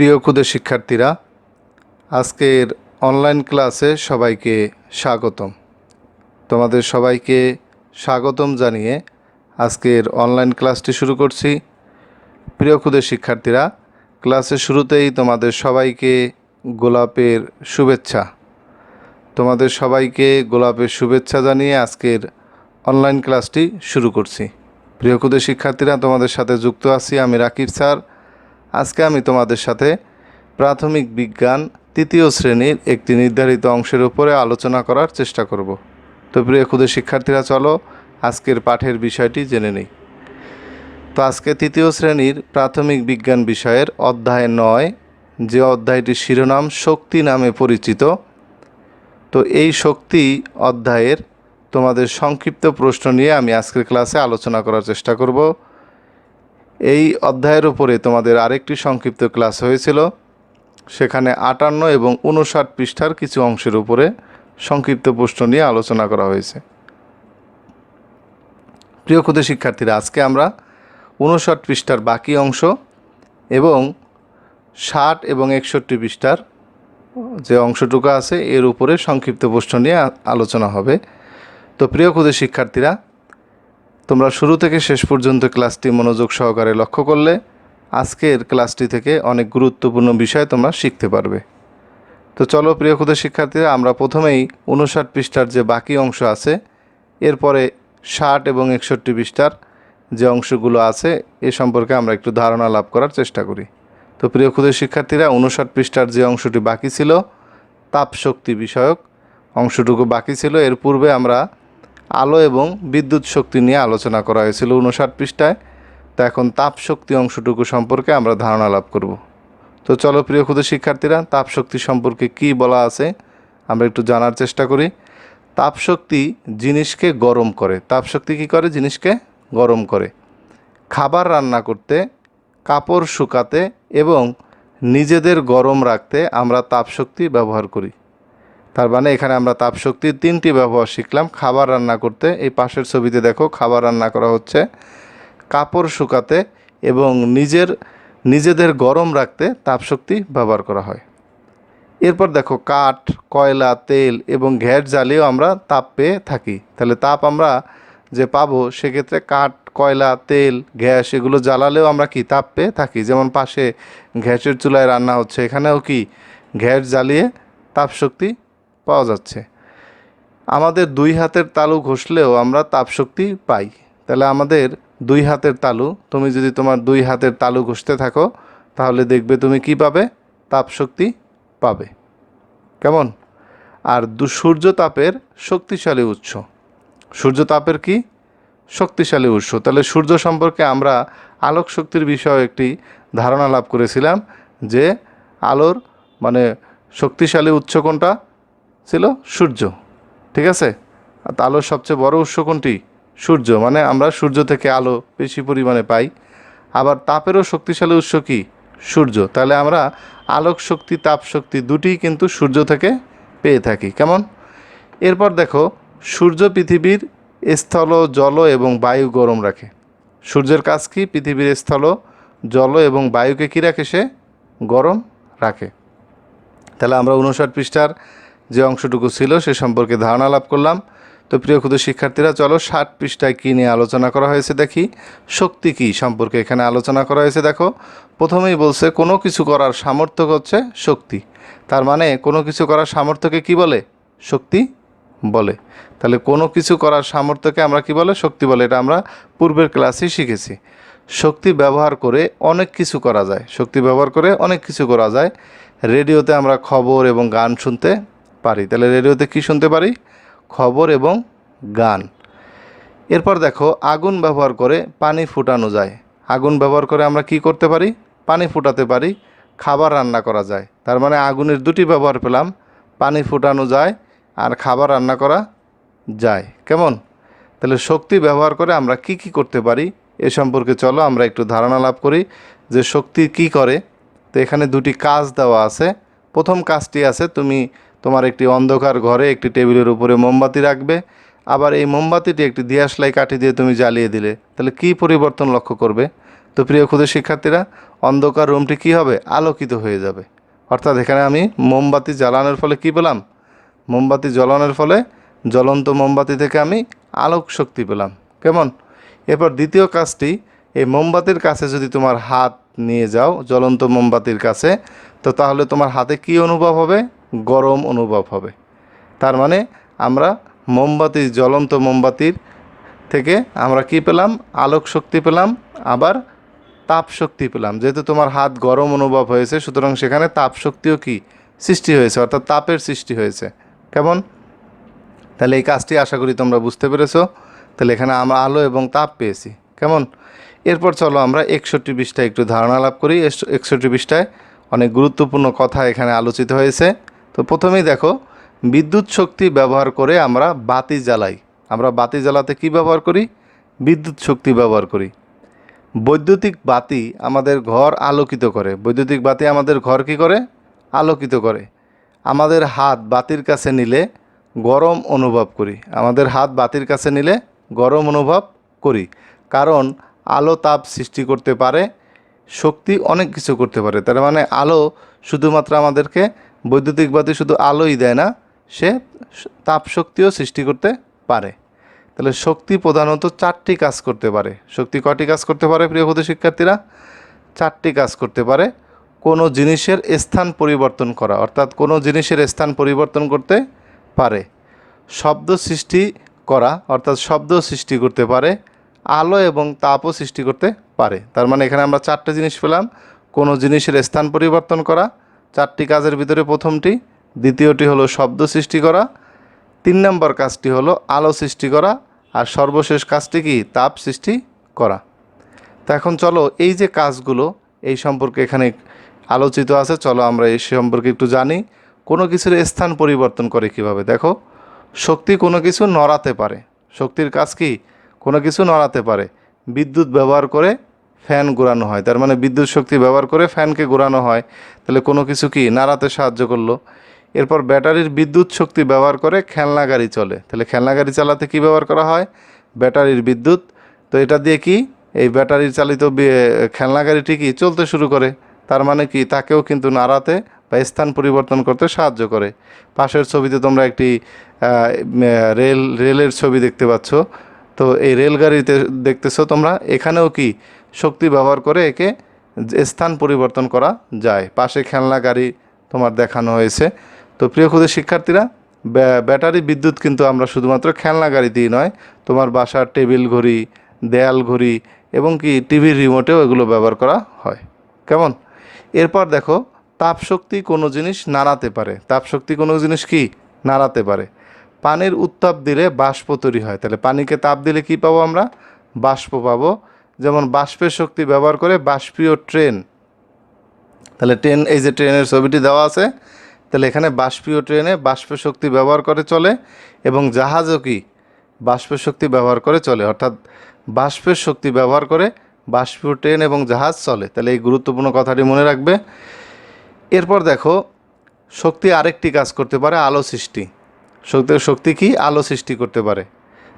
প্রিয় ক্ষুদে শিক্ষার্থীরা, আজকের অনলাইন ক্লাসে সবাইকে স্বাগতম। তোমাদের সবাইকে স্বাগতম জানিয়ে আজকের অনলাইন ক্লাসটি শুরু করছি। প্রিয় ক্ষুদে শিক্ষার্থীরা ক্লাসের শুরুতেই তোমাদের সবাইকে গোলাপের শুভেচ্ছা। তোমাদের সবাইকে গোলাপের শুভেচ্ছা জানিয়ে আজকের অনলাইন ক্লাসটি শুরু করছি। প্রিয় ক্ষুদে শিক্ষার্থীরা, তোমাদের সাথে যুক্ত আছি আমি রাকিব স্যার। আজকে আমি তোমাদের সাথে প্রাথমিক বিজ্ঞান তৃতীয় শ্রেণির একটি নির্ধারিত অংশের উপরে আলোচনা করার চেষ্টা করব। তো প্রিয় ক্ষুদে শিক্ষার্থীরা, চলো আজকের পাঠের বিষয়টি জেনে নিই। তো আজকে তৃতীয় শ্রেণির প্রাথমিক বিজ্ঞান বিষয়ের অধ্যায় নয়, যে অধ্যায়টির শিরোনাম শক্তি নামে পরিচিত। তো এই শক্তি অধ্যায়ের তোমাদের সংক্ষিপ্ত প্রশ্ন নিয়ে আমি আজকের ক্লাসে আলোচনা করার চেষ্টা করব। এই অধ্যায়ের উপরে তোমাদের আরেকটি সংক্ষিপ্ত ক্লাস হয়েছিল। সেখানে আটান্ন এবং উনষাট পৃষ্ঠার কিছু অংশের উপরে সংক্ষিপ্ত প্রশ্ন নিয়ে আলোচনা করা হয়েছে। প্রিয় ক্ষুদে শিক্ষার্থীরা, আজকে আমরা উনষাট পৃষ্ঠার বাকি অংশ এবং ষাট এবং একষট্টি পৃষ্ঠার যে অংশটুকু আছে, এর উপরে সংক্ষিপ্ত প্রশ্ন নিয়ে আলোচনা হবে। তো প্রিয় ক্ষুদে শিক্ষার্থীরা তোমরা শুরু থেকে শেষ পর্যন্ত ক্লাসটি মনোযোগ সহকারে লক্ষ্য করলে আজকের ক্লাসটি থেকে অনেক গুরুত্বপূর্ণ বিষয় তোমরা শিখতে পারবে। তো চলো, প্রিয় ক্ষুদে শিক্ষার্থীরা, আমরা প্রথমেই উনষাট পৃষ্ঠার যে বাকি অংশ আছে, এরপরে ষাট এবং একষট্টি পৃষ্ঠার যে অংশগুলো আছে, এ সম্পর্কে আমরা একটু ধারণা লাভ করার চেষ্টা করি। তো প্রিয় ক্ষুদে শিক্ষার্থীরা উনষাট পৃষ্ঠার যে অংশটি বাকি ছিল, তাপশক্তি বিষয়ক অংশটুকু বাকি ছিল। এর পূর্বে আমরা আলো এবং বিদ্যুৎ শক্তি নিয়ে আলোচনা করা হয়েছিল উনষাট পৃষ্ঠায়। তো এখন তাপ শক্তি অংশটুকু সম্পর্কে আমরা ধারণা লাভ করব। তো চলো প্রিয় ক্ষুদে শিক্ষার্থীরা, তাপ শক্তি সম্পর্কে কি বলা আছে আমরা একটু জানার চেষ্টা করি। তাপ শক্তি জিনিসকে গরম করে। তাপ শক্তি কী করে? জিনিসকে গরম করে। খাবার রান্না করতে, কাপড় শুকাতে এবং নিজেদের গরম রাখতে আমরা তাপশক্তি ব্যবহার করি। তার মানে এখানে আমরা তাপশক্তির তিনটি ব্যবহার শিখলাম। খাবার রান্না করতে, এই পাশের ছবিতে দেখো খাবার রান্না করা হচ্ছে। কাপড় শুকাতে এবং নিজের, নিজেদের গরম রাখতে তাপশক্তি ব্যবহার করা হয়। এরপর দেখো কাঠ, কয়লা, তেল এবং গ্যাস জ্বালিয়েও আমরা তাপ পেয়ে থাকি। তাহলে তাপ আমরা যে পাবো সেক্ষেত্রে কাঠ, কয়লা, তেল গ্যাস এগুলো জ্বালালেও আমরা কি তাপ পেয়ে থাকি? যেমন পাশে গ্যাসের চুলায় রান্না হচ্ছে, এখানেও কি গ্যাস জ্বালিয়ে তাপশক্তি পাওয়া যাচ্ছে। আমাদের দুই হাতের তালু ঘষলেও আমরা তাপশক্তি পাই। তাহলে আমাদের দুই হাতের তালু, তুমি যদি তোমার দুই হাতের তালু ঘষতে থাকো, তাহলে দেখবে তুমি কি পাবে? তাপশক্তি পাবে। কেমন? আর দু, সূর্য তাপের শক্তিশালী উৎস। সূর্য তাপের কি? শক্তিশালী উৎস। তাহলে সূর্য সম্পর্কে আমরা আলোক শক্তির বিষয়ে একটি ধারণা লাভ করেছিলাম যে আলোর মানে শক্তিশালী উৎস কোনটা? ছিল সূর্য, ঠিক আছে? আলোর সবচেয়ে বড় উৎস কোনটি? সূর্য মানে আমরা সূর্য থেকে আলো বেশি পরিমাণে পাই। আবার তাপেরও শক্তিশালী উৎস কি? সূর্য। তাহলে আমরা আলোক শক্তি, তাপ শক্তি দুটিই কিন্তু সূর্য থেকে পেয়ে থাকি। কেমন? এরপর দেখো, সূর্য পৃথিবীর স্থল, জল এবং বায়ু গরম রাখে। সূর্যের কাজ কি? পৃথিবীর স্থল, জল এবং বায়ুকে কী রাখে সে? গরম রাখে। তাহলে আমরা উনষাট পৃষ্ঠার যে অংশটুকু ছিল সে সম্পর্কে ধারণা লাভ করলাম। তো প্রিয় ক্ষুদ্র শিক্ষার্থীরা, চলো ষাট পৃষ্ঠায় কী নিয়ে আলোচনা করা হয়েছে দেখি। শক্তি কী সম্পর্কে এখানে আলোচনা করা হয়েছে দেখো। প্রথমেই বলছে, কোনো কিছু করার সামর্থ্য হচ্ছে শক্তি। তার মানে কোনো কিছু করার সামর্থ্যকে কি বলে? শক্তি বলে। তাহলে কোনো কিছু করার সামর্থ্যকে আমরা কি বলে? শক্তি বলে। এটা আমরা পূর্বের ক্লাসেই শিখেছি। শক্তি ব্যবহার করে অনেক কিছু করা যায়। শক্তি ব্যবহার করে অনেক কিছু করা যায়। রেডিওতে আমরা খবর এবং গান শুনতে পারি। তাহলে রেডিওতে কি শুনতে পারি? খবর এবং গান। এরপর দেখো, আগুন ব্যবহার করে পানি ফুটানো যায়। আগুন ব্যবহার করে আমরা কি করতে পারি? পানি ফুটাতে পারি, খাবার রান্না করা যায়। তার মানে আগুনের দুটি ব্যবহার পেলাম, পানি ফুটানো যায় আর খাবার রান্না করা যায়। কেমন? তাহলে শক্তি ব্যবহার করে আমরা কি কি করতে পারি? এ সম্পর্কে চলো, আমরা একটু ধারণা লাভ করি যে শক্তি কি করে। তো এখানে দুটি কাজ দেওয়া আছে। প্রথম কাজটি আছে, তুমি তোমার একটি অন্ধকার ঘরে একটি টেবিলের উপরে মোমবাতি রাখবে, আবার এই মোমবাতিটি একটি দিয়াশলাই কাঠি দিয়ে তুমি জ্বালিয়ে দিলে। তাহলে কি পরিবর্তন লক্ষ্য করবে? তো প্রিয় ক্ষুদে শিক্ষার্থীরা, অন্ধকার রুমটি কী হবে? আলোকিত হয়ে যাবে। অর্থাৎ এখানে আমি মোমবাতি জ্বালানোর ফলে কী পেলাম? মোমবাতি জ্বালানোর ফলে জ্বলন্ত মোমবাতি থেকে আমি আলোক শক্তি পেলাম। কেমন? এরপর দ্বিতীয় কাজটি, এই মোমবাতির কাছে যদি তোমার হাত নিয়ে যাও, জ্বলন্ত মোমবাতির কাছে, তো তাহলে তোমার হাতে কি অনুভব হবে? গরম অনুভব হবে। তার মানে আমরা মোমবাতি, জ্বলন্ত মোমবাতির থেকে আমরা কি পেলাম? আলোক শক্তি পেলাম, আবার তাপ শক্তি পেলাম। যেহেতু তোমার হাত গরম অনুভব হয়েছে, সুতরাং সেখানে তাপ শক্তিও কি? সৃষ্টি হয়েছে, অর্থাৎ তাপের সৃষ্টি হয়েছে। কেমন? তাহলে এই কাজটি আশা করি তোমরা বুঝতে পেরেছ। তাহলে এখানে আমরা আলো এবং তাপ পেয়েছি। কেমন? এরপর চলো আমরা একষট্টি পৃষ্ঠায় একটু ধারণা লাভ করি। একষট্টি পৃষ্ঠায় অনেক গুরুত্বপূর্ণ কথা এখানে আলোচিত হয়েছে। তো প্রথমেই দেখো, বিদ্যুৎ শক্তি ব্যবহার করে আমরা বাতি জ্বালাই। আমরা বাতি জ্বালাতে কি ব্যবহার করি? বিদ্যুৎ শক্তি ব্যবহার করি। বৈদ্যুতিক বাতি আমাদের ঘর আলোকিত করে। বৈদ্যুতিক বাতি আমাদের ঘর কি করে? আলোকিত করে। আমাদের হাত বাতির কাছে নিলে গরম অনুভব করি। আমাদের হাত বাতির কাছে নিলে গরম অনুভব করি। কারণ আলো তাপ সৃষ্টি করতে পারে, শক্তি অনেক কিছু করতে পারে। তার মানে আলো শুধুমাত্র আমাদেরকে বৈদ্যুতিক বাতি শুধু আলোই দেয় না, সে তাপ শক্তিও সৃষ্টি করতে পারে। তাহলে শক্তি প্রধানত চারটি কাজ করতে পারে। শক্তি কটি কাজ করতে পারে, প্রিয় শিক্ষার্থীরা? চারটি কাজ করতে পারে। কোনো জিনিসের স্থান পরিবর্তন করা, অর্থাৎ কোনো জিনিসের স্থান পরিবর্তন করতে পারে। শব্দ সৃষ্টি করা, অর্থাৎ শব্দ সৃষ্টি করতে পারে। আলো এবং তাপও সৃষ্টি করতে পারে। তার মানে এখানে আমরা চারটে জিনিস পেলাম। কোনো জিনিসের স্থান পরিবর্তন করা চারটি কাজের ভিতরে প্রথমটি, দ্বিতীয়টি হলো শব্দ সৃষ্টি করা, তিন নম্বর কাজটি হলো আলো সৃষ্টি করা, আর সর্বশেষ কাজটি কি? তাপ সৃষ্টি করা। তো এখন চলো এই যে কাজগুলো, এই সম্পর্কে এখানে আলোচিত আছে, চলো আমরা এই সম্পর্কে একটু জানি। কোনো কিছুর স্থান পরিবর্তন করে কীভাবে? দেখো, শক্তি কোনো কিছু নড়াতে পারে। শক্তির কাজ কি? কোনো কিছু নড়াতে পারে। বিদ্যুৎ ব্যবহার করে ফ্যান ঘোরানো হয়। তার মানে বিদ্যুৎ শক্তি ব্যবহার করে ফ্যানকে ঘোরানো হয়। তাহলে কোনো কিছু কি নাড়াতে সাহায্য করল? এরপর ব্যাটারির বিদ্যুৎ শক্তি ব্যবহার করে খেলনা গাড়ি চলে। তাহলে খেলনা গাড়ি চালাতে কি ব্যবহার করা হয়? ব্যাটারির বিদ্যুৎ। তো এটা দিয়ে কি? এই ব্যাটারি চালিত খেলনা গাড়িটি কি চলতে শুরু করে। তার মানে কি? তাকেও কিন্তু নাড়াতে বা স্থান পরিবর্তন করতে সাহায্য করে। পাশের ছবিতে তোমরা একটি রেল, রেলের ছবি দেখতে পাচ্ছ। তো এই রেলগাড়িতে দেখতেছো তোমরা, এখানেও কি শক্তি ব্যবহার করে একে স্থান পরিবর্তন করা যায়? পাশে খেলনা গাড়ি তোমার দেখানো হয়েছে। তো প্রিয় ক্ষুদে শিক্ষার্থীরা ব্যাটারি বিদ্যুৎ কিন্তু আমরা শুধুমাত্র খেলনা গাড়িতেই নয়, তোমার বাসার টেবিল ঘড়ি, দেয়াল ঘড়ি এবং কি টিভির রিমোটেও এগুলো ব্যবহার করা হয়। কেমন? এরপর দেখো, তাপশক্তি কোনো জিনিস নাড়াতে পারে। তাপশক্তি কোনো জিনিস কি? নাড়াতে পারে। পানির উত্তাপ দিলে বাষ্প তৈরি হয়। তাহলে পানিকে তাপ দিলে কি পাবো আমরা? বাষ্প পাবো। যেমন বাষ্পের শক্তি ব্যবহার করে বাষ্পীয় ট্রেন। তাহলে ট্রেন, এই যে ট্রেনের ছবিটি দেওয়া আছে, তাহলে এখানে বাষ্পীয় ট্রেনে বাষ্প শক্তি ব্যবহার করে চলে এবং জাহাজও কি? বাষ্প শক্তি ব্যবহার করে চলে। অর্থাৎ বাষ্পের শক্তি ব্যবহার করে বাষ্পীয় ট্রেন এবং জাহাজ চলে। তাহলে এই গুরুত্বপূর্ণ কথাটি মনে রাখবে। এরপর দেখো, শক্তি আরেকটি কাজ করতে পারে, আলো সৃষ্টি। শক্তি শক্তি কি? আলো সৃষ্টি করতে পারে।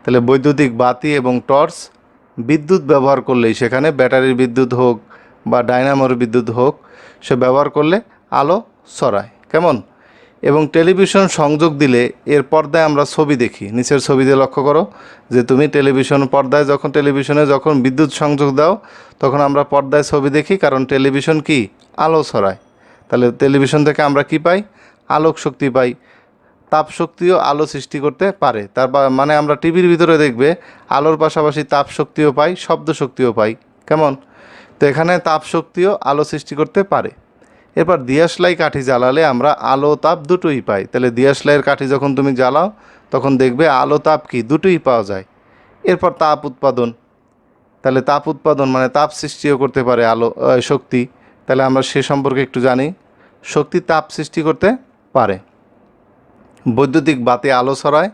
তাহলে বৈদ্যুতিক বাতি এবং টর্চ বিদ্যুৎ ব্যবহার করলেই সেখানে ব্যাটারির বিদ্যুৎ হোক বা ডাইনামোর বিদ্যুৎ হোক, সে ব্যবহার করলে আলো ছড়ায়। কেমন? এবং টেলিভিশন সংযোগ দিলে এর পর্দায় আমরা ছবি দেখি। নিচের ছবিতে লক্ষ্য করো যে তুমি টেলিভিশন পর্দায় যখন টেলিভিশনে যখন বিদ্যুৎ সংযোগ দাও, তখন আমরা পর্দায় ছবি দেখি কারণ টেলিভিশন কি? আলো ছড়ায়। তাহলে টেলিভিশন থেকে আমরা কি পাই? আলোক শক্তি পাই। তাপ শক্তিও আলো সৃষ্টি করতে পারে। তার মানে আমরা টিভির ভিতরে দেখবে, আলোর পাশাপাশি তাপ শক্তিও পাই শব্দ শক্তিও পাই। কেমন? তো এখানে তাপ শক্তিও আলো সৃষ্টি করতে পারে। এরপর দিয়াশলাই কাঠি জ্বালালে আমরা আলো তাপ দুটোই পাই। তাহলে দিয়াশলাইয়ের কাঠি যখন তুমি জ্বালাও, তখন দেখবে আলো তাপ কি? দুটোই পাওয়া যায়। এরপর তাপ উৎপাদন। তাহলে তাপ উৎপাদন মানে তাপ সৃষ্টিও করতে পারে আলো শক্তি। তাহলে আমরা সে সম্পর্কে একটু জানি। শক্তি তাপ সৃষ্টি করতে পারে। বৈদ্যুতিক বাতি আলো ছড়ায়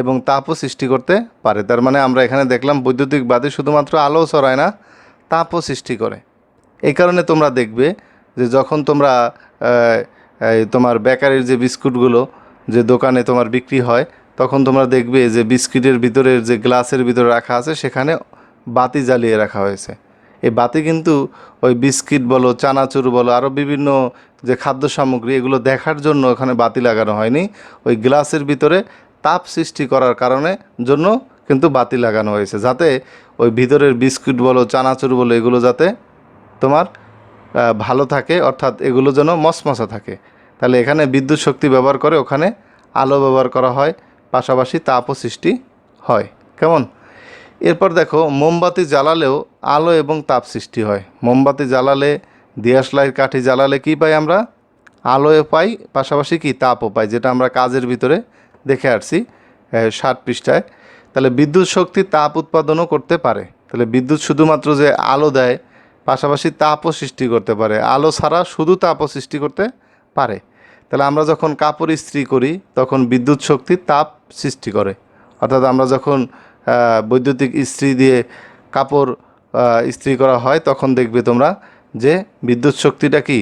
এবং তাপও সৃষ্টি করতে পারে। তার মানে আমরা এখানে দেখলাম বৈদ্যুতিক বাতি শুধুমাত্র আলো ছড়ায় না, তাপও সৃষ্টি করে। এই কারণে তোমরা দেখবে যে যখন তোমরা তোমার বেকারির যে বিস্কুটগুলো যে দোকানে তোমার বিক্রি হয়, তখন তোমরা দেখবে যে বিস্কিটের ভিতরের যে গ্লাসের ভিতরে রাখা আছে, সেখানে বাতি জ্বালিয়ে রাখা হয়েছে। এই বাতি কিন্তু ওই বিস্কিট বলো, চানাচুর বলো আরও বিভিন্ন যে খাদ্য সামগ্রী, এগুলো দেখার জন্য ওখানে বাতি লাগানো হয়নি। ওই গ্লাসের ভিতরে তাপ সৃষ্টি করার কারণে জন্য কিন্তু বাতি লাগানো হয়েছে, যাতে ওই ভিতরের বিস্কুট বলো, চানাচুর বলো, এগুলো যাতে তোমার ভালো থাকে, অর্থাৎ এগুলো যেন মশমশা থাকে। তাহলে এখানে বিদ্যুৎ শক্তি ব্যবহার করে ওখানে আলো ব্যবহার করা হয়, পাশাপাশি তাপও সৃষ্টি হয়। কেমন? এরপর দেখো, মোমবাতি জ্বালালেও আলো এবং তাপ সৃষ্টি হয়। মোমবাতি জ্বালালে দিয়াশলাই কাঠি জ্বালালে কি পাই আমরা? আলোয় পাই, পাশাপাশি কি? তাপও পাই, যেটা আমরা কাজের ভিতরে দেখে আসছি ষাট পৃষ্ঠায়। তাহলে বিদ্যুৎ শক্তি তাপ উৎপাদনও করতে পারে। তাহলে বিদ্যুৎ শুধুমাত্র যে আলো দেয়, পাশাপাশি তাপও সৃষ্টি করতে পারে। আলো ছাড়া শুধু তাপও সৃষ্টি করতে পারে। তাহলে আমরা যখন কাপড় ইস্ত্রি করি, তখন বিদ্যুৎ শক্তি তাপ সৃষ্টি করে। অর্থাৎ আমরা যখন বৈদ্যুতিক ইস্ত্রি দিয়ে কাপড় ইস্ত্রি করা হয়, তখন দেখবে তোমরা যে বিদ্যুৎ শক্তিটা কি?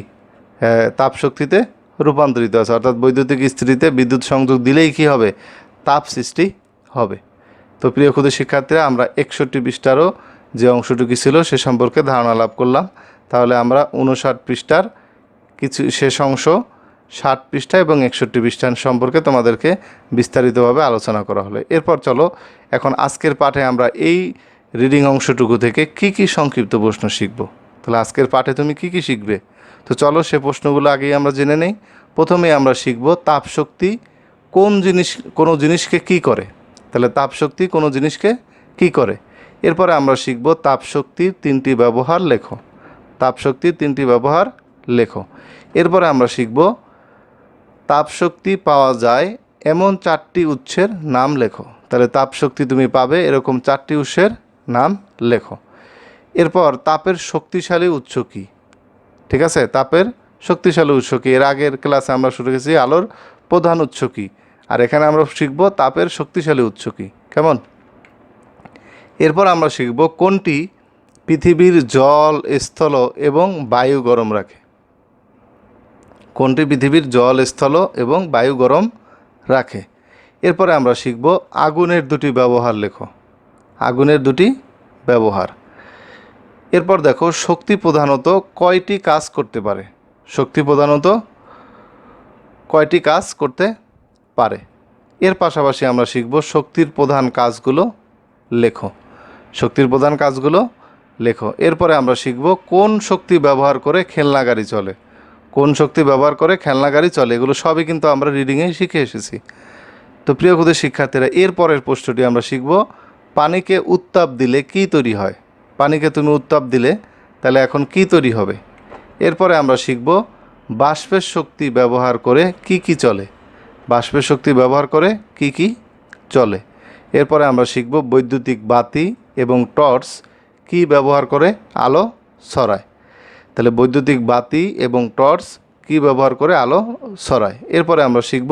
তাপ শক্তিতে রূপান্তরিত আছে। অর্থাৎ বৈদ্যুতিক ইস্ত্রিতে বিদ্যুৎ সংযোগ দিলেই কি হবে? তাপ সৃষ্টি হবে। তো প্রিয় ক্ষুদে শিক্ষার্থীরা, আমরা একষট্টি পৃষ্ঠারও যে অংশটুকু ছিল সে সম্পর্কে ধারণা লাভ করলাম। তাহলে আমরা উনষাট পৃষ্ঠার কিছু শেষ অংশ ষাট পৃষ্ঠা এবং একষট্টি পৃষ্ঠা সম্পর্কে তোমাদেরকে বিস্তারিতভাবে আলোচনা করা হলো। এরপর চলো, এখন আজকের পাঠে আমরা এই রিডিং অংশটুকু থেকে কি কি সংক্ষিপ্ত প্রশ্ন শিখব? তাহলে আজকের পাঠে তুমি কি কি শিখবে? তো চলো, সে প্রশ্নগুলো আগেই আমরা জেনে নেই। প্রথমে আমরা শিখব তাপশক্তি কোন জিনিস, কোনো জিনিসকে কি করে? তাহলে তাপশক্তি কোনো জিনিসকে কি করে? এরপরে আমরা শিখব তাপশক্তির তিনটি ব্যবহার লেখো। তাপশক্তির তিনটি ব্যবহার লেখো। এরপরে আমরা শিখব তাপশক্তি পাওয়া যায় এমন চারটি উৎসের নাম লেখো। তাহলে তাপশক্তি তুমি পাবে, এরকম চারটি উৎসের নাম লেখো। এরপর তাপের শক্তিশালী উৎস কী? ঠিক আছে? তাপের শক্তিশালী উৎস কী? এর আগের ক্লাসে আমরা শুরু করেছি আলোর প্রধান উৎস কী? আর এখানে আমরা শিখব তাপের শক্তিশালী উৎস কী। কেমন? এরপর আমরা শিখব কোনটি পৃথিবীর জল, স্থল এবং বায়ু গরম রাখে। কোনটি পৃথিবীর জল স্থল এবং বায়ু গরম রাখে? এরপরে আমরা শিখব আগুনের দুটি ব্যবহার লেখো। আগুনের দুটি ব্যবহার। এরপর দেখো শক্তি প্রধানত কয়টি কাজ করতে পারে? শক্তি প্রধানত কয়টি কাজ করতে পারে? এর পাশাপাশি আমরা শিখব শক্তির প্রধান কাজগুলো লেখো। শক্তির প্রধান কাজগুলো লেখো। এরপরে আমরা শিখব কোন শক্তি ব্যবহার করে খেলনা গাড়ি চলে। কোন শক্তি ব্যবহার করে খেলনা, গাড়ি চলে, এগুলো সবই কিন্তু আমরা রিডিংয়ে শিখে এসেছি। তো প্রিয় ক্ষুদের শিক্ষার্থীরা, এর পরের প্রশ্নটি আমরা শিখব, পানিকে উত্তাপ দিলে কি তৈরি হয়? পানিকে তুমি উত্তাপ দিলে, তাহলে এখন কি তৈরি হবে? এরপরে আমরা শিখব, বাষ্পের শক্তি ব্যবহার করে কি কি চলে? বাষ্পের শক্তি ব্যবহার করে কি কি চলে? এরপরে আমরা শিখব বৈদ্যুতিক বাতি এবং টর্চ কি ব্যবহার করে আলো ছড়ায়। তাহলে বৈদ্যুতিক বাতি এবং টর্চ কি ব্যবহার করে আলো ছড়ায়? এরপরে আমরা শিখব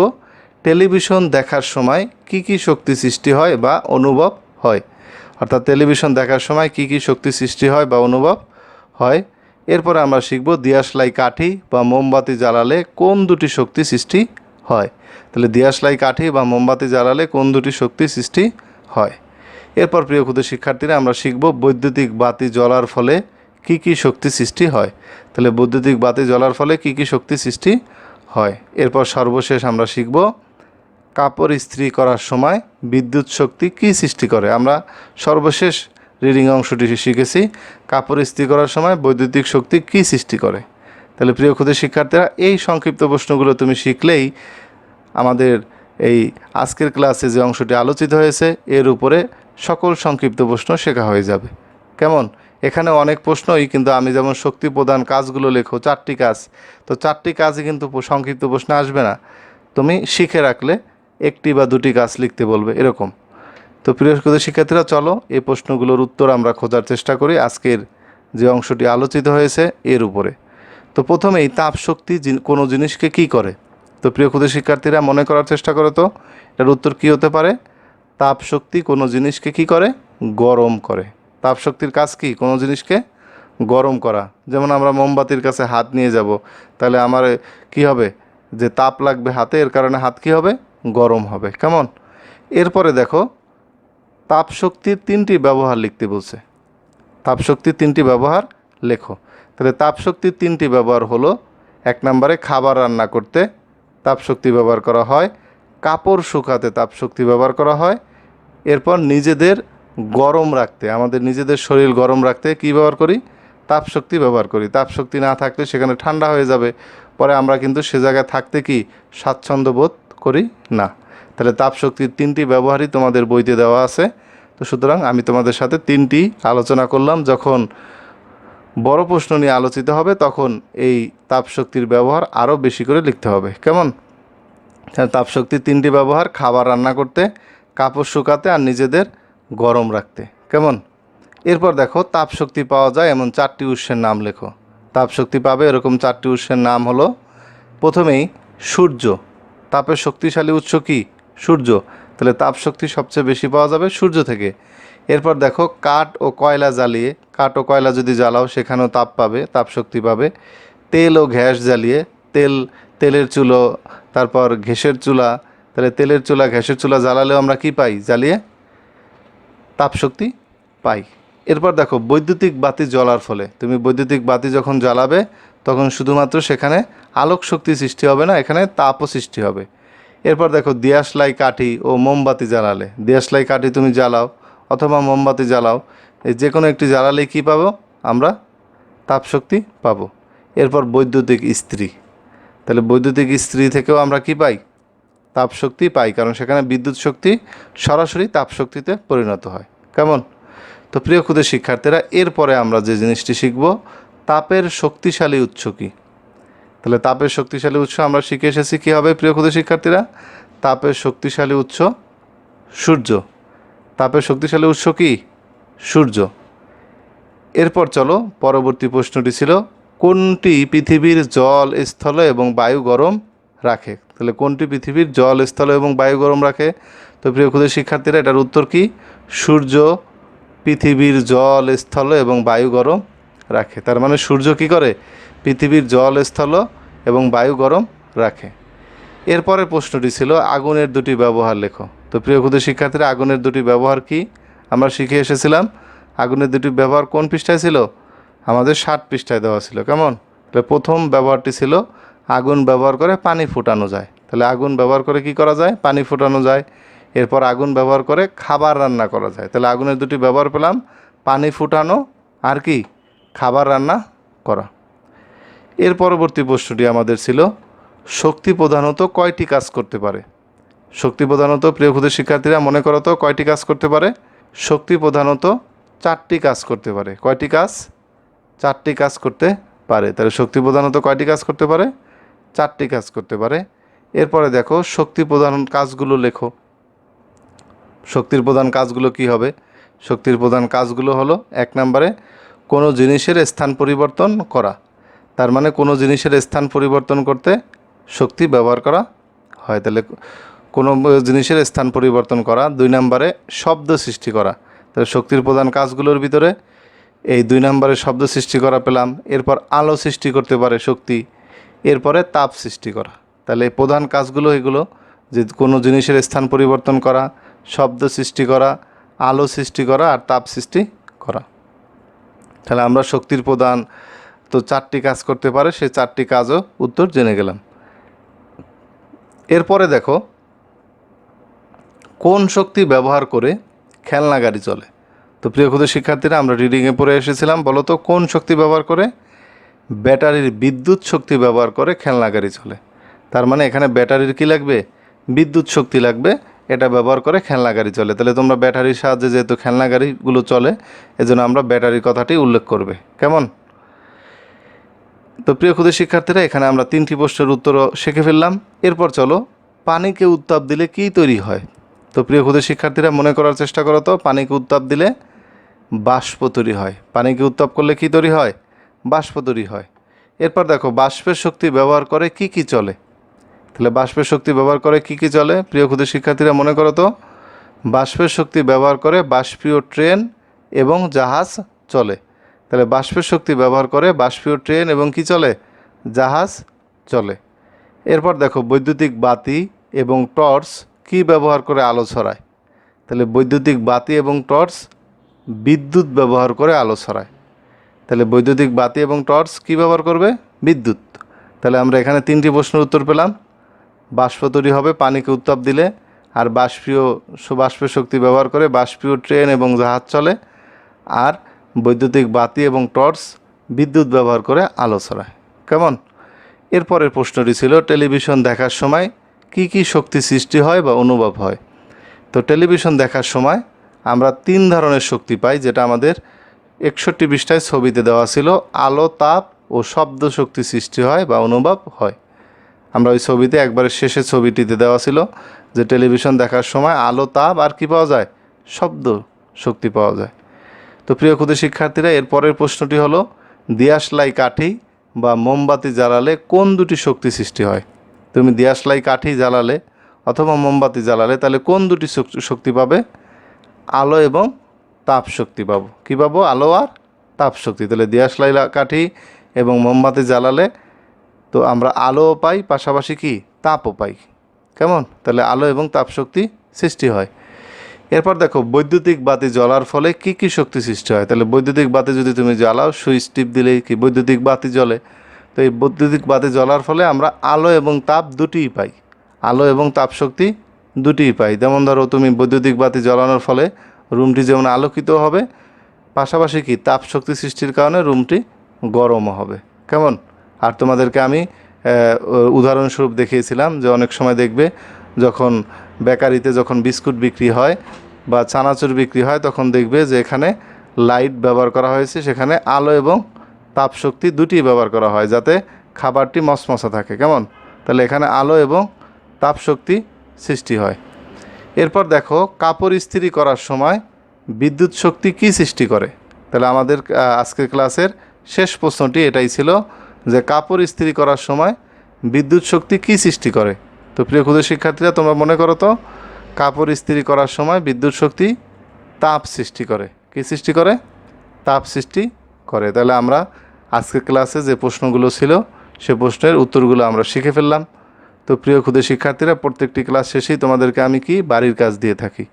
টেলিভিশন দেখার সময় কি কি শক্তি সৃষ্টি হয় বা অনুভব হয়। অর্থাৎ টেলিভিশন দেখার সময় কি কি শক্তি সৃষ্টি হয় বা অনুভব হয়। এরপরে আমরা শিখব দিয়াশলাই কাঠি বা মোমবাতি জ্বালালে কোন দুটি শক্তি সৃষ্টি হয়। তাহলে দিয়াশলাই কাঠি বা মোমবাতি জ্বালালে কোন দুটি শক্তি সৃষ্টি হয়। এরপর প্রিয় ক্ষুদ্র শিক্ষার্থীরা আমরা শিখব বৈদ্যুতিক বাতি জ্বলার ফলে কি কি শক্তি সৃষ্টি হয়? তাহলে বৈদ্যুতিক বাতি জ্বলার ফলে কি কি শক্তি সৃষ্টি হয়? এরপর সর্বশেষ আমরা শিখব কাপড় ইস্ত্রি করার সময় বিদ্যুৎ শক্তি কি সৃষ্টি করে। আমরা সর্বশেষ রিডিং অংশটি শিখেছি। কাপড় ইস্ত্রি করার সময় বৈদ্যুতিক শক্তি কি সৃষ্টি করে? তাহলে প্রিয় ক্ষুদে শিক্ষার্থীরা, এই সংক্ষিপ্ত প্রশ্নগুলো তুমি শিখলেই আমাদের এই আজকের ক্লাসে যে অংশটি আলোচিত হয়েছে, এর উপরে সকল সংক্ষিপ্ত প্রশ্ন শেখা হয়ে যাবে। কেমন? এখানে অনেক প্রশ্নই কিন্তু আমি যেমন শক্তি প্রদান কাজগুলো লেখো, চারটি কাজ। তো চারটি কাজই কিন্তু সংক্ষিপ্ত প্রশ্ন আসবে না। তুমি শিখে রাখলে একটি বা দুটি কাজ লিখতে বলবে, এরকম। তো প্রিয় শিক্ষার্থী, শিক্ষার্থীরা, চলো এই প্রশ্নগুলোর উত্তর আমরা খোঁজার চেষ্টা করি। আজকের যে অংশটি আলোচিত হয়েছে, এর উপরে। তো প্রথমেই তাপ শক্তি কোনো জিনিসকে কি করে? তো প্রিয় ক্ষুদে শিক্ষার্থীরা, মনে করার চেষ্টা করো তো, এটার উত্তর কি হতে পারে? তাপ শক্তি কোনো জিনিসকে কি করে? গরম করে। তাপ শক্তির কাজ কি? কোনো জিনিসকে গরম করা। যেমন আমরা মোমবাতির কাছে হাত নিয়ে যাব, তাহলে আমার কি হবে? যে তাপ লাগবে হাতে, এর কারণে হাত কি হবে? গরম হবে। কেমন? এরপরে দেখো তাপ শক্তির তিনটি ব্যবহার লিখতে বলছে। তাপশক্তির তিনটি ব্যবহার লেখো। তাহলে তাপশক্তির তিনটি ব্যবহার হলো, এক নম্বরে খাবার রান্না করতে তাপশক্তি ব্যবহার করা হয়, কাপড় শুকাতে তাপশক্তি ব্যবহার করা হয়, এরপর নিজেদের গরম রাখতে, আমাদের নিজেদের শরীর গরম রাখতে কী ব্যবহার করি? তাপশক্তি ব্যবহার করি। তাপশক্তি না থাকলে সেখানে ঠান্ডা হয়ে যাবে। পরে আমরা কিন্তু সে জায়গায় থাকতে কি স্বাচ্ছন্দ্য বোধ করি? না। তাহলে তাপশক্তির তিনটি ব্যবহারই তোমাদের বইতে দেওয়া আছে। তো সুতরাং আমি তোমাদের সাথে তিনটি আলোচনা করলাম। যখন বড় প্রশ্ন নিয়ে আলোচিত হবে, তখন এই তাপশক্তির ব্যবহার আরও বেশি করে লিখতে হবে। কেমন? তাপশক্তির তিনটি ব্যবহার, খাবার রান্না করতে, কাপড় শুকাতে আর নিজেদের গরম রাখতে। কেমন? এরপর দেখো তাপশক্তি পাওয়া যায় এমন চারটি উৎসের নাম লেখো। তাপশক্তি পাবে এরকম চারটি উৎসের নাম হলো, প্রথমেই সূর্য। তাপের শক্তিশালী উৎস কি? সূর্য। তাহলে তাপশক্তি সবচেয়ে বেশি পাওয়া যাবে সূর্য থেকে। এরপর দেখো, কাঠ ও কয়লা জ্বালিয়ে, কাঠ ও কয়লা যদি জ্বালাও, সেখানেও তাপ পাবে তাপশক্তি পাবে। তেল ও গ্যাস জ্বালিয়ে, তেল, তেলের চুলো, তারপর ঘেসের চুলা, তাহলে তেলের চুলা ঘ্যাসের চুলা জ্বালালেও আমরা কি পাই? জ্বালিয়ে তাপশক্তি পাই। এরপর দেখো, বৈদ্যুতিক বাতি জ্বলার ফলে। তুমি বৈদ্যুতিক বাতি যখন জ্বালাবে, তখন শুধুমাত্র সেখানে আলোক শক্তি সৃষ্টি হবে না, এখানে তাপও সৃষ্টি হবে। এরপর দেখো, দিয়াশলাই কাঠি ও মোমবাতি জ্বালালে। দিয়াশলাই কাঠি তুমি জ্বালাও অথবা মোমবাতি জ্বালাও যে কোনো একটি জ্বালালে কী পাবো? আমরা তাপশক্তি পাবো। এরপর বৈদ্যুতিক ইস্ত্রি। তাহলে বৈদ্যুতিক ইস্ত্রি থেকেও আমরা কি পাই? তাপশক্তি পাই, কারণ সেখানে বিদ্যুৎ শক্তি সরাসরি তাপশক্তিতে পরিণত হয়। কেমন? তো প্রিয় ক্ষুদে শিক্ষার্থীরা, এরপরে আমরা যে জিনিসটি শিখব, তাপের শক্তিশালী উৎস কী? তাহলে তাপের শক্তিশালী উৎস আমরা শিখে এসেছি, কী হবে প্রিয় ক্ষুদে শিক্ষার্থীরা? তাপের শক্তিশালী উৎস সূর্য। তাপের শক্তিশালী উৎস কি? সূর্য। এরপর চলো, পরবর্তী প্রশ্নটি ছিল, কোনটি পৃথিবীর জল, স্থল এবং বায়ু গরম রাখে? তাহলে কোনটি পৃথিবীর জল, স্থল এবং বায়ু গরম রাখে? তো প্রিয় ক্ষুদে শিক্ষার্থীরা, এটার উত্তর কি? সূর্য পৃথিবীর জল, স্থল এবং বায়ু গরম রাখে। তার মানে সূর্য কি করে? পৃথিবীর জল, স্থল এবং বায়ু গরম রাখে। এরপরের প্রশ্নটি ছিল, আগুনের দুটি ব্যবহার লেখো। তো প্রিয় ক্ষুদে শিক্ষার্থীরা, আগুনের দুটি ব্যবহার কি? আমরা শিখে এসেছিলাম, আগুনের দুটি ব্যবহার কোন পৃষ্ঠায় ছিল? আমাদের ষাট পৃষ্ঠায় দেওয়া ছিল। কেমন? তাহলে প্রথম ব্যবহারটি ছিল, আগুন ব্যবহার করে পানি ফুটানো যায়। তাহলে আগুন ব্যবহার করে কি করা যায়? পানি ফোটানো যায়। এরপর আগুন ব্যবহার করে খাবার রান্না করা যায়। তাহলে আগুনের দুটি ব্যবহার পেলাম, পানি ফুটানো আর কি? খাবার রান্না করা। এর পরবর্তী প্রশ্নটি আমাদের ছিল, শক্তি প্রধানত কয়টি কাজ করতে পারে? শক্তি প্রধানত, প্রিয় ক্ষুদে শিক্ষার্থীরা, মনে করো তো কয়টি কাজ করতে পারে? শক্তি প্রধানত চারটি কাজ করতে পারে। কয়টি কাজ? চারটি কাজ করতে পারে। তাহলে শক্তি প্রধানত কয়টি কাজ করতে পারে? চারটি কাজ করতে পারে। এরপরে দেখো, শক্তি প্রধান কাজগুলো লেখো। শক্তির প্রধান কাজগুলো কি হবে? শক্তির প্রধান কাজগুলো হলো, এক নম্বরে, কোনো জিনিসের স্থান পরিবর্তন করা। তার মানে কোনো জিনিসের স্থান পরিবর্তন করতে শক্তি ব্যবহার করা হয়। তাহলে, কোনো জিনিসের স্থান পরিবর্তন করা। দুই নম্বরে, শব্দ সৃষ্টি করা। তাহলে, শক্তির প্রধান কাজগুলোর ভিতরে এই দুই নম্বরে শব্দ সৃষ্টি করা পেলাম। এরপর আলো সৃষ্টি করতে পারে শক্তি। এরপরে তাপ সৃষ্টি করা। তাহলে প্রধান কাজগুলো এগুলো, যে কোনো জিনিসের স্থান পরিবর্তন করা, শব্দ সৃষ্টি করা, আলো সৃষ্টি করা আর তাপ সৃষ্টি করা। তাহলে আমরা শক্তির প্রধান তো চারটি কাজ করতে পারে সেই চারটি কাজও উত্তর জেনে গেলাম। এরপরে দেখো, কোন শক্তি ব্যবহার করে খেলনা গাড়ি চলে? তো প্রিয় ক্ষুদ্র শিক্ষার্থীরা, আমরা রিডিংয়ে পড়ে এসেছিলাম, বলো তো কোন শক্তি ব্যবহার করে? ব্যাটারির বিদ্যুৎ শক্তি ব্যবহার করে খেলনা গাড়ি চলে। তার মানে এখানে ব্যাটারির কি লাগবে? বিদ্যুৎ শক্তি লাগবে। এটা ব্যবহার করে খেলনা গাড়ি চলে। তাহলে তোমরা ব্যাটারির সাহায্যে যেহেতু খেলনা গাড়িগুলো চলে, এজন্য আমরা ব্যাটারির কথাটি উল্লেখ করবে। কেমন? তো প্রিয় ক্ষুদে শিক্ষার্থীরা, এখানে আমরা তিনটি প্রশ্নের উত্তরও শিখে ফেললাম। এরপর চলো, পানিকে উত্তাপ দিলে কী তৈরি হয়? তো প্রিয় ক্ষুদে শিক্ষার্থীরা, মনে করার চেষ্টা করো তো, পানিকে উত্তাপ দিলে বাষ্প তৈরি হয়। পানিকে উত্তাপ করলে কী তৈরি হয়? বাষ্প তৈরি হয়। এরপর দেখো, বাষ্পের শক্তি ব্যবহার করে কি কি চলে? তাহলে বাষ্পের শক্তি ব্যবহার করে কি কি চলে? প্রিয় ক্ষুদে শিক্ষার্থীরা মনে করো তো, বাষ্পের শক্তি ব্যবহার করে বাষ্পীয় ট্রেন এবং জাহাজ চলে। তাহলে বাষ্পের শক্তি ব্যবহার করে বাষ্পীয় ট্রেন এবং কি চলে? জাহাজ চলে। এরপর দেখো বৈদ্যুতিক বাতি এবং টর্চ কি ব্যবহার করে আলো ছড়ায়? তাহলে বৈদ্যুতিক বাতি এবং টর্চ বিদ্যুৎ ব্যবহার করে আলো ছড়ায়। তাহলে বৈদ্যুতিক বাতি এবং টর্চ কী ব্যবহার করবে? বিদ্যুৎ। তাহলে আমরা এখানে তিনটি প্রশ্নের উত্তর পেলাম। বাষ্প তৈরি হবে, পানিকে উত্তাপ দিলে। আর বাষ্পীয় স- বাষ্পীয় শক্তি ব্যবহার করে বাষ্পীয় ট্রেন এবং জাহাজ চলে। আর বৈদ্যুতিক বাতি এবং টর্চ বিদ্যুৎ ব্যবহার করে আলো ছড়ায়। কেমন? এরপরের প্রশ্নটি ছিল, টেলিভিশন দেখার সময় কি কি শক্তি সৃষ্টি হয় বা অনুভব হয়? তো টেলিভিশন দেখার সময় আমরা তিন ধরনের শক্তি পাই, যেটা আমাদের একষট্টি পৃষ্ঠায় ছবিতে দেওয়া ছিল, আলো, তাপ ও শব্দ শক্তি সৃষ্টি হয় বা অনুভব হয়। আমরা ওই ছবিতে একবারে শেষে ছবিটিতে দেওয়া ছিল যে টেলিভিশন দেখার সময় আলো, তাপ আর কি পাওয়া যায়? শব্দ শক্তি পাওয়া যায়। তো প্রিয় ক্ষুদে শিক্ষার্থীরা, এর পরের প্রশ্নটি হলো দিয়াশলাই কাঠি বা মোমবাতি জ্বালালে কোন দুটি শক্তি সৃষ্টি হয়? তুমি দিয়াশলাই কাঠি জ্বালালে অথবা মোমবাতি জ্বালালে তাহলে কোন দুটি শক- শক্তি পাবে? আলো এবং তাপ শক্তি পাবো। কী পাবো? আলো আর তাপ শক্তি। তাহলে দিয়াশলাই কাঠি এবং মোমবাতি জ্বালালে তো আমরা আলোও পাই, পাশাপাশি কি? তাপও পাই। কেমন? তাহলে আলো এবং তাপ শক্তি সৃষ্টি হয়। এরপর দেখো, বৈদ্যুতিক বাতি জ্বলার ফলে কি কি শক্তি সৃষ্টি হয়? তাহলে বৈদ্যুতিক বাতি যদি তুমি জ্বালাও, সুইচ টিপ দিলেই কি বৈদ্যুতিক বাতি জ্বলে? তো এই বৈদ্যুতিক বাতি জ্বলার ফলে আমরা আলো এবং তাপ দুটিই পাই। আলো এবং তাপ শক্তি দুটিই পাই। যেমন ধরো, তুমি বৈদ্যুতিক বাতি জ্বালানোর ফলে রুমটি যেমন আলোকিত হবে, পাশাপাশি কি তাপ শক্তি সৃষ্টির কারণে রুমটি গরমও হবে। কেমন? আর তোমাদেরকে আমি উদাহরণস্বরূপ দেখিয়েছিলাম যে অনেক সময় দেখবে যখন বেকারিতে যখন বিস্কুট বিক্রি হয় বা চানাচুর বিক্রি হয়, তখন দেখবে যে এখানে লাইট ব্যবহার করা হয়েছে, সেখানে আলো এবং তাপ শক্তি দুটি ব্যবহার করা হয় যাতে খাবারটি মসমসা থাকে। কেমন? তাহলে এখানে আলো এবং তাপ শক্তি সৃষ্টি হয়। এরপর দেখো, কাপড় ইস্ত্রি করার সময় বিদ্যুৎ শক্তি কী সৃষ্টি করে? তাহলে আমাদের আজকের ক্লাসের শেষ প্রশ্নটি এটাই ছিল যে কাপড় ইস্ত্রি করার সময় বিদ্যুৎ শক্তি কী সৃষ্টি করে? তো প্রিয় ক্ষুদ্র শিক্ষার্থীরা, তোমরা মনে করো তো, কাপড় ইস্ত্রি করার সময় বিদ্যুৎ শক্তি তাপ সৃষ্টি করে। কী সৃষ্টি করে? তাপ সৃষ্টি করে। তাহলে আমরা আজকের ক্লাসে যে প্রশ্নগুলো ছিল, সে প্রশ্নের উত্তরগুলো আমরা শিখে ফেললাম। তো প্রিয় ক্ষুদে শিক্ষার্থীরা, প্রত্যেকটি ক্লাস শেষেই তোমাদেরকে আমি কি বাড়ির কাজ দিয়ে থাকি।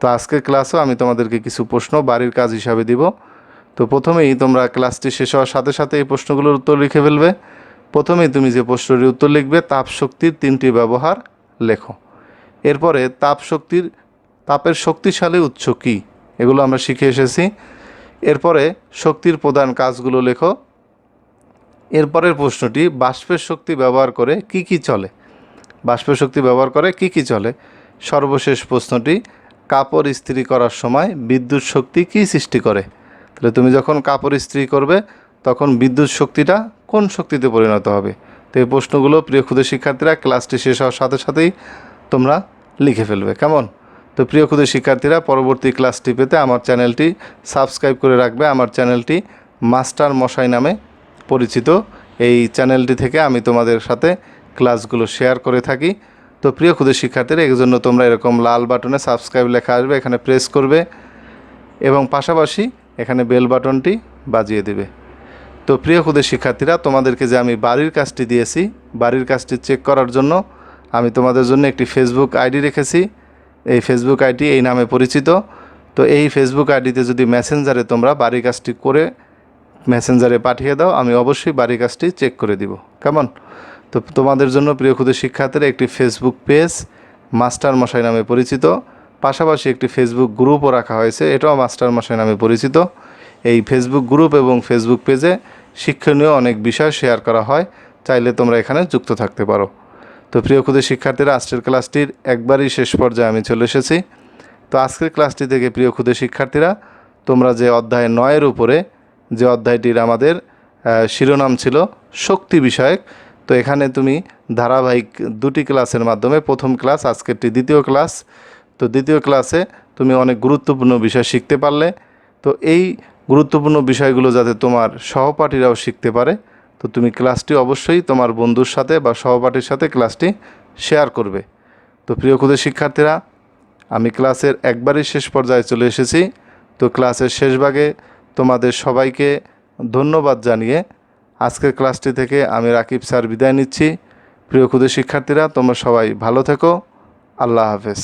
তো আজকের ক্লাসও আমি তোমাদেরকে কিছু প্রশ্ন বাড়ির কাজ হিসাবে দিব। তো প্রথমেই তোমরা ক্লাসটি শেষ হওয়ার সাথে সাথে এই প্রশ্নগুলোর উত্তর লিখে ফেলবে। প্রথমেই তুমি যে প্রশ্নটির উত্তর লিখবে, তাপ শক্তির তিনটি ব্যবহার লেখো। এরপরে তাপ শক্তির, তাপের শক্তিশালী উৎস কী? এগুলো আমরা শিখে এসেছি। এরপরে শক্তির প্রধান কাজগুলো লেখো। এরপরের প্রশ্নটি, বাষ্পের শক্তি ব্যবহার করে কি কি চলে? বাষ্পের শক্তি ব্যবহার করে কি কি চলে? সর্বশেষ প্রশ্নটি, কাপড় ইস্ত্রি করার সময় বিদ্যুৎ শক্তি কি সৃষ্টি করে? তাহলে তুমি যখন কাপড় ইস্ত্রি করবে, তখন বিদ্যুৎ শক্তিটা কোন শক্তিতে পরিণত হবে? তো এই প্রশ্নগুলো প্রিয় ক্ষুদে শিক্ষার্থীরা ক্লাসটি শেষ হওয়ার সাথে সাথেই তোমরা লিখে ফেলবে, কেমন? তো প্রিয় ক্ষুদে শিক্ষার্থীরা, পরবর্তী ক্লাসটি পেতে আমার চ্যানেলটি সাবস্ক্রাইব করে রাখবে। আমার চ্যানেলটি মাস্টার মশাই নামে পরিচিত। এই চ্যানেলটি থেকে আমি তোমাদের সাথে ক্লাসগুলো শেয়ার করে থাকি। তো প্রিয় ক্ষুদে শিক্ষার্থীরা, এর জন্য তোমরা এরকম লাল বাটনে সাবস্ক্রাইব লেখা আসবে, এখানে প্রেস করবে এবং পাশাপাশি এখানে বেল বাটনটি বাজিয়ে দেবে। তো প্রিয় ক্ষুদে শিক্ষার্থীরা, তোমাদেরকে যে আমি বাড়ির কাজটি দিয়েছি, বাড়ির কাজটি চেক করার জন্য আমি তোমাদের জন্য একটি ফেসবুক আইডি রেখেছি। এই ফেসবুক আইডি এই নামে পরিচিত। তো এই ফেসবুক আইডিতে যদি মেসেঞ্জারে তোমরা বাড়ির কাজটি করে মেসেঞ্জারে পাঠিয়ে দাও, আমি অবশ্যই বাড়ির কাজটি চেক করে দিব। কেমন? তো তোমাদের জন্য প্রিয় ক্ষুদে শিক্ষার্থীরা, একটি ফেসবুক পেজ মাস্টার মশাই নামে পরিচিত। পাশাপাশি একটি ফেসবুক গ্রুপও রাখা হয়েছে। এটাও মাস্টার মশাই নামে পরিচিত। এই ফেসবুক গ্রুপ এবং ফেসবুক পেজে শিক্ষণীয় অনেক বিষয় শেয়ার করা হয়। চাইলে তোমরা এখানে যুক্ত থাকতে পারো। তো প্রিয় ক্ষুদে শিক্ষার্থীরা, আজকের ক্লাসটির একবারই শেষ পর্যায়ে আমি চলে এসেছি। তো আজকের ক্লাসটি থেকে প্রিয় ক্ষুদে শিক্ষার্থীরা, তোমরা যে অধ্যায় নয়ের উপরে যে অধ্যায়টির আমাদের শিরোনাম ছিল শক্তি বিষয়ক, তো এখানে তুমি ধারাবাহিক দুটি ক্লাসের মাধ্যমে প্রথম ক্লাস, আজকেরটি দ্বিতীয় ক্লাস তো দ্বিতীয় ক্লাসে তুমি অনেক গুরুত্বপূর্ণ বিষয় শিখতে পারলে। তো এই গুরুত্বপূর্ণ বিষয়গুলো যাতে তোমার সহপাঠীরাও শিখতে পারে, তো তুমি ক্লাসটি অবশ্যই তোমার বন্ধুর সাথে বা সহপাঠীর সাথে ক্লাসটি শেয়ার করবে। তো প্রিয় ক্ষুদে শিক্ষার্থীরা, আমি ক্লাসের একবারই শেষ পর্যায়ে চলে এসেছি। তো ক্লাসের শেষ ভাগে তোমাদের সবাইকে ধন্যবাদ জানিয়ে আজকের ক্লাসটি থেকে আমি রাকিব স্যার বিদায় নিচ্ছি। প্রিয় ক্ষুদে শিক্ষার্থীরা, তোমরা সবাই ভালো থেকো। আল্লাহ হাফেজ।